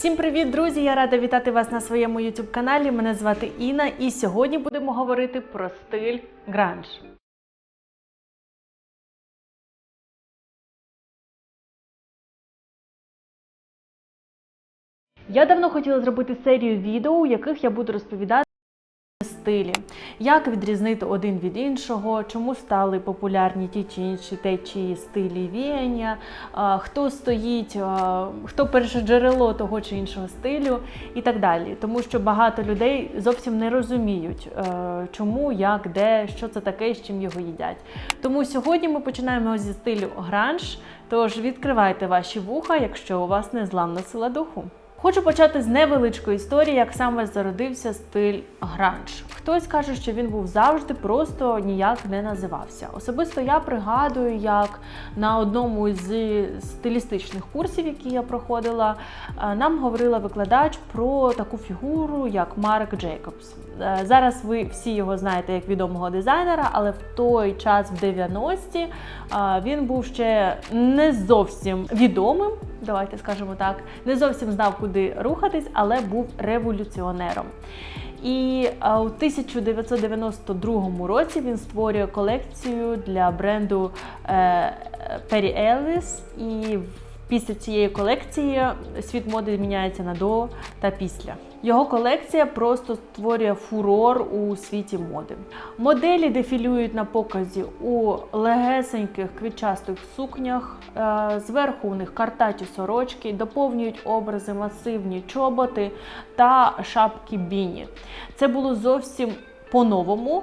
Всім привіт, друзі! Я рада вітати вас на своєму youtube каналі. Мене звати Інна, і сьогодні будемо говорити про стиль гранж. Я давно хотіла зробити серію відео, у яких я буду розповідати стилі, як відрізнити один від іншого, чому стали популярні ті чи інші течії стилі віяння, хто стоїть, хто перше джерело того чи іншого стилю і так далі. Тому що багато людей зовсім не розуміють, е, чому, як, де, що це таке, з чим його їдять. Тому сьогодні ми починаємо зі стилю гранж. Тож відкривайте ваші вуха, якщо у вас незламна сила духу. Хочу почати з невеличкої історії, як саме зародився стиль гранж. Хтось каже, що він був завжди, просто ніяк не називався. Особисто я пригадую, як на одному з стилістичних курсів, які я проходила, е, нам говорила викладач про таку фігуру, як Марк Джейкобс. Е, Зараз ви всі його знаєте як відомого дизайнера, але в той час, в 90-ті, е, він був ще не зовсім відомим. Давайте скажемо так, не зовсім знав, куди рухатись, але був революціонером. І е, у 1992 році він створює колекцію для бренду Пері Ellis. І після цієї колекції світ моди зміняється на до та після. Його колекція просто створює фурор у світі моди. Моделі дефілюють на показі у легесеньких квітчастих сукнях. е, Зверху у них картаті сорочки, доповнюють образи масивні чоботи та шапки біні. Це було зовсім по-новому.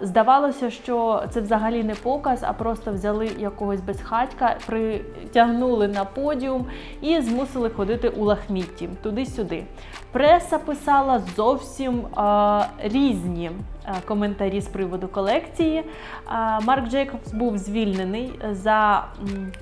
Здавалося, що це взагалі не показ, а просто взяли якогось безхатька, притягнули на подіум і змусили ходити у лахмітті туди-сюди. Преса писала зовсім е, різні коментарі з приводу колекції. Е, Марк Джейкобс був звільнений за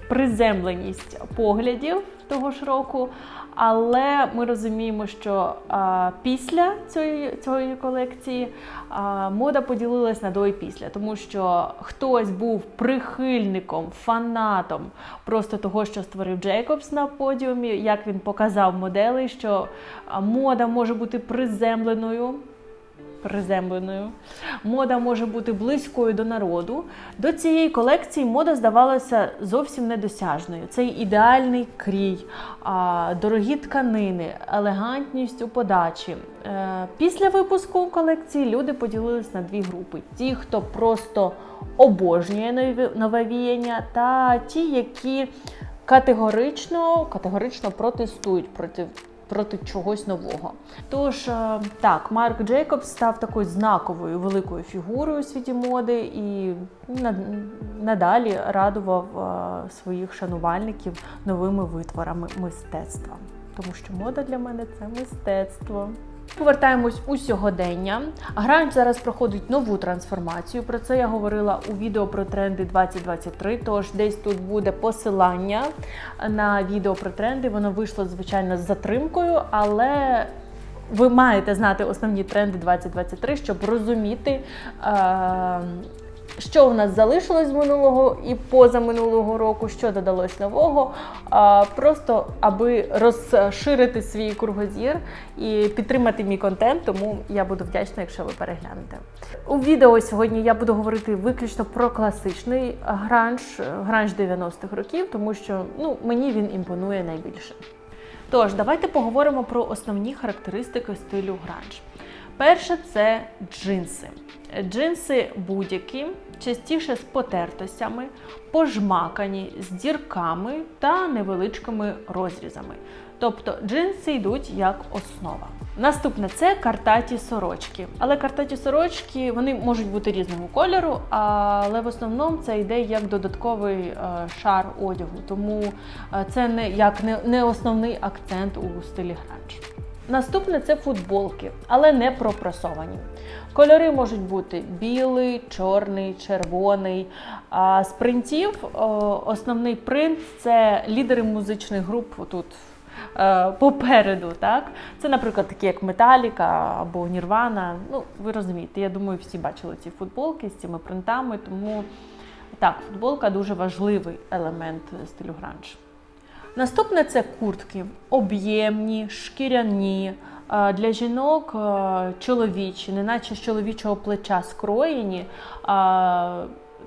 приземленість поглядів того ж року. Але ми розуміємо, що а, після цієї, цієї колекції а, мода поділилась на до і після, тому що хтось був прихильником, фанатом просто того, що створив Джейкобс на подіумі, як він показав моделей, що мода може бути приземленою. Приземленою. Мода може бути близькою до народу. До цієї колекції мода здавалася зовсім недосяжною. Цей ідеальний крій, дорогі тканини, елегантність у подачі. Е, Після випуску колекції люди поділились на дві групи: ті, хто просто обожнює нове віяння, та ті, які категорично, категорично протестують проти проти чогось нового. Тож е, так, Марк Джейкобс став такою знаковою великою фігурою у світі моди і надалі радував е, своїх шанувальників новими витворами мистецтва. Тому що мода для мене це мистецтво. Повертаємось у сьогодення. Гранч зараз проходить нову трансформацію. Про це я говорила у відео про тренди 2023. Тож десь тут буде посилання на відео про тренди. Воно вийшло, звичайно, з затримкою, але ви маєте знати основні тренди 2023, щоб розуміти. Е- що у нас залишилось з минулого і позаминулого року, що додалось нового, просто аби розширити свій кругозір і підтримати мій контент, тому я буду вдячна, якщо ви переглянете. У відео сьогодні я буду говорити виключно про класичний гранж, гранж 90-х років, тому що ну, мені він імпонує найбільше. Тож, давайте поговоримо про основні характеристики стилю гранж. Перше це джинси. Джинси будь-які, частіше з потертостями, пожмакані, з дірками та невеличкими розрізами. Тобто джинси йдуть як основа. Наступне це картаті сорочки. Але картаті сорочки вони можуть бути різного кольору, але в основному це йде як додатковий е, шар одягу. Тому е, це не як не, основний акцент у стилі гранж. Наступне це футболки, але не пропресовані. Кольори можуть бути білий, чорний, червоний. А з принтів основний принт це лідери музичних груп тут е, попереду. Так? Це, наприклад, такі як Металіка або Нірвана. Ну, ви розумієте, я думаю, всі бачили ці футболки з цими принтами, тому так, футболка дуже важливий елемент стилю гранж. Наступне це куртки об'ємні, шкіряні. е, Для жінок е, чоловічі, неначе з чоловічого плеча скроєні, е,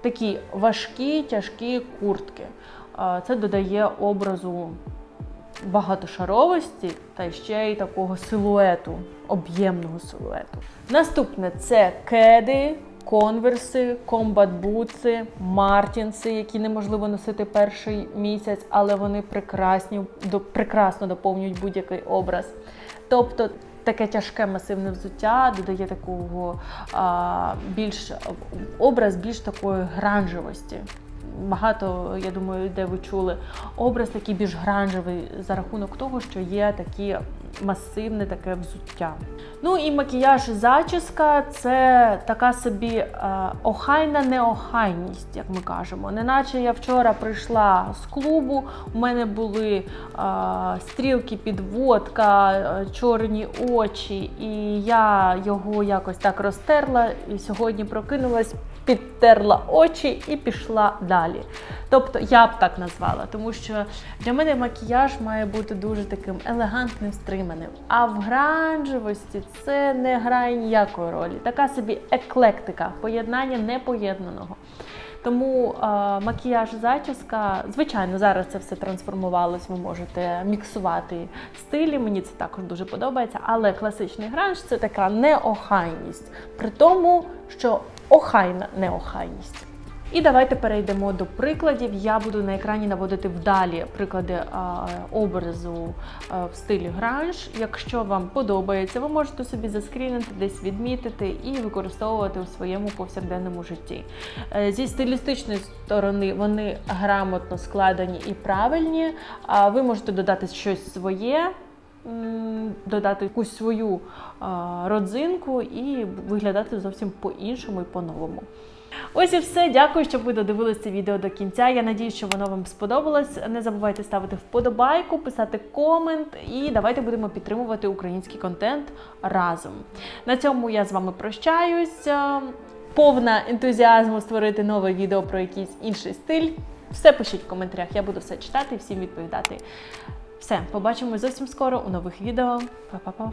такі важкі, тяжкі куртки. Це додає образу багатошаровості та ще й такого силуету, об'ємного силуету. Наступне це кеди, конверси, комбат-бутси, мартінси, які неможливо носити перший місяць, але вони прекрасні, прекрасно доповнюють будь-який образ. Тобто таке тяжке масивне взуття додає такого а, більш образ більш такої гранжевості. Багато, я думаю, де ви чули образ такий більш гранжевий за рахунок того, що є такі масивне таке взуття. Ну і макіяж зачіска це така собі е, охайна неохайність, як ми кажемо. Неначе я вчора прийшла з клубу, у мене були е, стрілки, підводка, е, чорні очі, і я його якось так розтерла. І сьогодні прокинулась, підтерла очі і пішла далі. Тобто я б так назвала, тому що для мене макіяж має бути дуже таким елегантним, стриманим. А в гранжевості це не грає ніякої ролі. Така собі еклектика, поєднання непоєднаного. Тому е, макіяж, зачіска, звичайно, зараз це все трансформувалось. Ви можете міксувати стилі. Мені це також дуже подобається. Але класичний гранж це така неохайність, при тому, що охайна неохайність. І давайте перейдемо до прикладів. Я буду на екрані наводити вдалі приклади а, образу а, в стилі гранж. Якщо вам подобається, ви можете собі заскрінити, десь відмітити і використовувати у своєму повсякденному житті. Е, Зі стилістичної сторони вони грамотно складені і правильні. А ви можете додати щось своє. Додати якусь свою родзинку і виглядати зовсім по-іншому і по-новому. Ось і все. Дякую, що ви додивилися це відео до кінця. Я надію, що воно вам сподобалось. Не забувайте ставити вподобайку, писати комент і давайте будемо підтримувати український контент разом. На цьому я з вами прощаюсь. Е, Повна ентузіазму створити нове відео про якийсь інший стиль. Все пишіть в коментарях, я буду все читати і всім відповідати. Все, побачимось зовсім скоро у нових відео. Па-па-па!